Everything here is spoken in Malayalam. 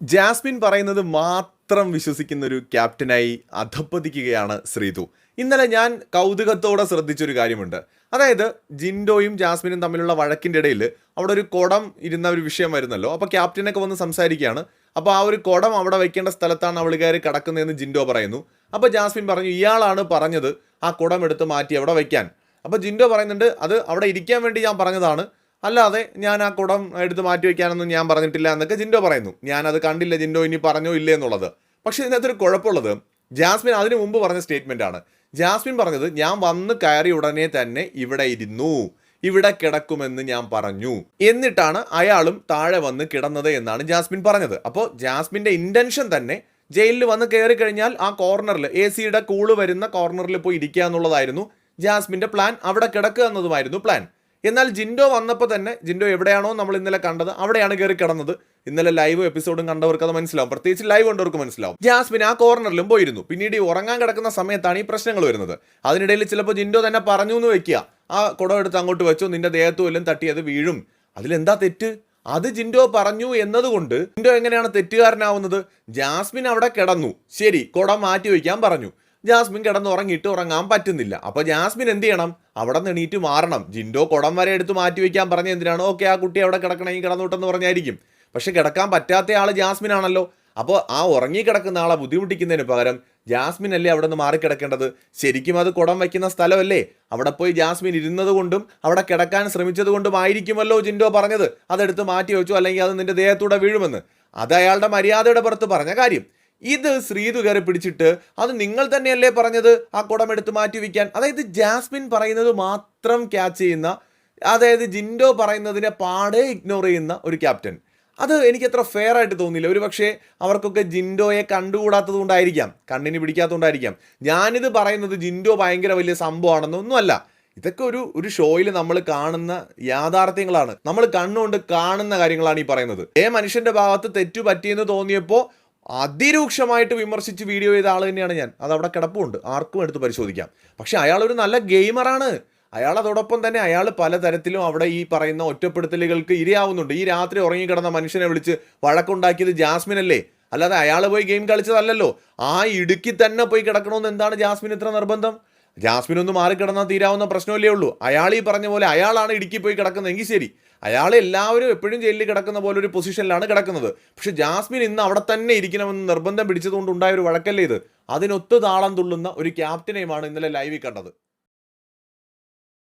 ജാസ്മിൻ പറയുന്നത് മാത്രം വിശ്വസിക്കുന്ന ഒരു ക്യാപ്റ്റനായി അധപ്പതിക്കുകയാണ് ശ്രീതു. ഇന്നലെ ഞാൻ കൗതുകത്തോടെ ശ്രദ്ധിച്ചൊരു കാര്യമുണ്ട്. അതായത് ജിൻഡോയും ജാസ്മിനും തമ്മിലുള്ള വഴക്കിന്റെ ഇടയിൽ അവിടെ ഒരു കുടം ഇരുന്ന ഒരു വിഷയം വരുന്നല്ലോ. അപ്പോൾ ക്യാപ്റ്റനൊക്കെ വന്ന് സംസാരിക്കുകയാണ്. അപ്പോൾ ആ ഒരു കുടം അവിടെ വെക്കേണ്ട സ്ഥലത്താണ് അവൾ കയറി കിടക്കുന്നതെന്ന് ജിൻഡോ പറയുന്നു. അപ്പോൾ ജാസ്മിൻ പറഞ്ഞു ഇയാളാണ് പറഞ്ഞത് ആ കുടം എടുത്ത് മാറ്റി അവിടെ വയ്ക്കാൻ അപ്പോൾ ജിൻഡോ പറയുന്നുണ്ട് അത് അവിടെ ഇരിക്കാൻ വേണ്ടി ഞാൻ പറഞ്ഞതാണ്. അല്ലാതെ ഞാൻ ആ കുടം എടുത്ത് മാറ്റി വയ്ക്കാനൊന്നും ഞാൻ പറഞ്ഞിട്ടില്ല എന്നൊക്കെ ജിൻഡോ പറയുന്നു. ഞാൻ അത് കണ്ടില്ല ജിൻഡോ ഇനി പറഞ്ഞോ ഇല്ലേ എന്നുള്ളത്. പക്ഷേ ഇതിനകത്തൊരു കുഴപ്പമുള്ളത് ജാസ്മിൻ അതിനു മുമ്പ് പറഞ്ഞ സ്റ്റേറ്റ്മെന്റ് ആണ്. ജാസ്മിൻ പറഞ്ഞത് ഞാൻ വന്ന് കയറി ഉടനെ തന്നെ ഇവിടെ ഇരുന്നു. ഇവിടെ കിടക്കുമെന്ന് ഞാൻ പറഞ്ഞു. എന്നിട്ടാണ് അയാളും താഴെ വന്ന് കിടന്നത് എന്നാണ് ജാസ്മിൻ പറഞ്ഞത്. അപ്പോൾ ജാസ്മിന്റെ ഇന്റൻഷൻ തന്നെ ജയിലിൽ വന്ന് കയറി കഴിഞ്ഞാൽ ആ കോർണറിൽ എ സിയുടെ കൂൾ വരുന്ന കോർണറിൽ പോയി ഇരിക്കുക എന്നുള്ളതായിരുന്നു ജാസ്മിന്റെ പ്ലാൻ അവിടെ കിടക്കുക എന്നതുമായിരുന്നു പ്ലാൻ എന്നാൽ ജിൻഡോ വന്നപ്പോൾ തന്നെ ജിൻഡോ എവിടെയാണോ നമ്മൾ ഇന്നലെ കണ്ടത് അവിടെയാണ് കയറി കിടന്നത്. ഇന്നലെ ലൈവ് എപ്പിസോഡും കണ്ടവർക്ക് അത് മനസ്സിലാവും. പ്രത്യേകിച്ച് ലൈവ് കണ്ടവർക്ക് മനസ്സിലാവും. ജാസ്മിൻ ആ കോർണറിലും പോയിരുന്നു. പിന്നീട് ഈ ഉറങ്ങാൻ കിടക്കുന്ന സമയത്താണ് ഈ പ്രശ്നങ്ങൾ വരുന്നത്. അതിനിടയിൽ ചിലപ്പോൾ ജിൻഡോ തന്നെ പറഞ്ഞു എന്ന് വെക്കുക ആ കുടം എടുത്ത് അങ്ങോട്ട് വെച്ചു നിന്റെ ദേഹത്തു വല്ലതും തട്ടി അത് വീഴും. അതിലെന്താ തെറ്റ്? അത് ജിൻഡോ പറഞ്ഞു എന്നതുകൊണ്ട് ജിൻഡോ എങ്ങനെയാണ് തെറ്റുകാരനാവുന്നത്? ജാസ്മിൻ അവിടെ കിടന്നു. ശരി കുടം മാറ്റി വയ്ക്കാൻ പറഞ്ഞു. ജാസ്മിൻ കിടന്ന് ഉറങ്ങിയിട്ട് ഉറങ്ങാൻ പറ്റുന്നില്ല. അപ്പോൾ ജാസ്മിൻ എന്ത് ചെയ്യണം? അവിടെ നിന്ന് എണീറ്റ് മാറണം. ജിൻഡോ കുടം വരെ എടുത്ത് മാറ്റി വയ്ക്കാൻ പറഞ്ഞ എന്തിനാണ്? ഓക്കെ ആ കുട്ടി അവിടെ കിടക്കണമെങ്കിൽ കിടന്നോട്ടെന്ന് പറഞ്ഞായിരിക്കും. പക്ഷെ കിടക്കാൻ പറ്റാത്ത ആൾ ജാസ്മിൻ ആണല്ലോ അപ്പോൾ ആ ഉറങ്ങി കിടക്കുന്ന ആളെ ബുദ്ധിമുട്ടിക്കുന്നതിന് പകരം ജാസ്മിൻ അല്ലേ അവിടെ നിന്ന് മാറിക്കിടക്കേണ്ടത്? ശരിക്കും അത് കുടം വയ്ക്കുന്ന സ്ഥലമല്ലേ? അവിടെ പോയി ജാസ്മിൻ ഇരുന്നത് കൊണ്ടും അവിടെ കിടക്കാൻ ശ്രമിച്ചത് കൊണ്ടും ആയിരിക്കുമല്ലോ ജിൻഡോ പറഞ്ഞത്. അതെടുത്ത് മാറ്റി വെച്ചു അല്ലെങ്കിൽ അത് നിന്റെ ദേഹത്തൂടെ വീഴുമെന്ന്. അത് അയാളുടെ മര്യാദയുടെ പുറത്ത് പറഞ്ഞ കാര്യം. ഇത് ശ്രീതു കയറി പിടിച്ചിട്ട് അത് നിങ്ങൾ തന്നെയല്ലേ പറഞ്ഞത്? ആ കുടം എടുത്ത് മാറ്റി വയ്ക്കാൻ. അതായത് ജാസ്മിൻ പറയുന്നത് മാത്രം ക്യാച്ച് ചെയ്യുന്ന അതായത് ജിൻഡോ പറയുന്നതിനെ പാടെ ഇഗ്നോർ ചെയ്യുന്ന ഒരു ക്യാപ്റ്റൻ അത് എനിക്ക് അത്ര ഫെയർ ആയിട്ട് തോന്നിയില്ല. ഒരു പക്ഷേ അവർക്കൊക്കെ ജിൻഡോയെ കണ്ടുകൂടാത്തത് കൊണ്ടായിരിക്കാം കണ്ണിന് പിടിക്കാത്തതുകൊണ്ടായിരിക്കാം. ഞാനിത് പറയുന്നത് ജിൻഡോ ഭയങ്കര വലിയ സംഭവമാണെന്നൊന്നുമല്ല ഇതൊക്കെ ഒരു ഒരു ഷോയിൽ നമ്മൾ കാണുന്ന യാഥാർത്ഥ്യങ്ങളാണ്. നമ്മൾ കണ്ണുകൊണ്ട് കാണുന്ന കാര്യങ്ങളാണ് ഈ പറയുന്നത്. ഏ മനുഷ്യന്റെ ഭാഗത്ത് തെറ്റു പറ്റിയെന്ന് തോന്നിയപ്പോൾ അതിരൂക്ഷമായിട്ട് വിമർശിച്ച് വീഡിയോ ചെയ്ത ആൾ തന്നെയാണ് ഞാൻ. അത് അവിടെ കിടപ്പുണ്ട്. ആർക്കും എടുത്ത് പരിശോധിക്കാം. പക്ഷെ അയാൾ ഒരു നല്ല ഗെയിമറാണ്. അയാൾ അതോടൊപ്പം തന്നെ അയാൾ പലതരത്തിലും അവിടെ ഈ പറയുന്ന ഒറ്റപ്പെടുത്തലുകൾക്ക് ഇരയാവുന്നുണ്ട്. ഈ രാത്രി ഉറങ്ങിക്കിടന്ന മനുഷ്യനെ വിളിച്ച് വഴക്കുണ്ടാക്കിയത് ജാസ്മിൻ അല്ലേ അല്ലാതെ അയാൾ പോയി ഗെയിം കളിച്ചതല്ലല്ലോ. ആ ഇടുക്കി തന്നെ പോയി കിടക്കണമെന്ന് എന്താണ് ജാസ്മിൻ ഇത്ര നിർബന്ധം? ജാസ്മിൻ ഒന്ന് മാറിക്കിടന്നാൽ തീരാവുന്ന പ്രശ്നമല്ലേ ഉള്ളൂ. അയാൾ ഈ പറഞ്ഞ പോലെ അയാളാണ് ഇടുക്കി പോയി കിടക്കുന്നതെങ്കിൽ ശരി. അയാൾ എല്ലാവരും എപ്പോഴും ജയിലിൽ കിടക്കുന്ന പോലെ ഒരു പൊസിഷനിലാണ് കിടക്കുന്നത്. പക്ഷെ ജാസ്മിൻ ഇന്ന് അവിടെ തന്നെ ഇരിക്കണമെന്ന് നിർബന്ധം പിടിച്ചതുകൊണ്ട് ഉണ്ടായ ഒരു വഴക്കല്ലേ ഇത്? അതിനൊത്ത് താളം തുള്ളുന്ന ഒരു ക്യാപ്റ്റനെയുമാണ് ഇന്നലെ ലൈവിൽ കണ്ടത്.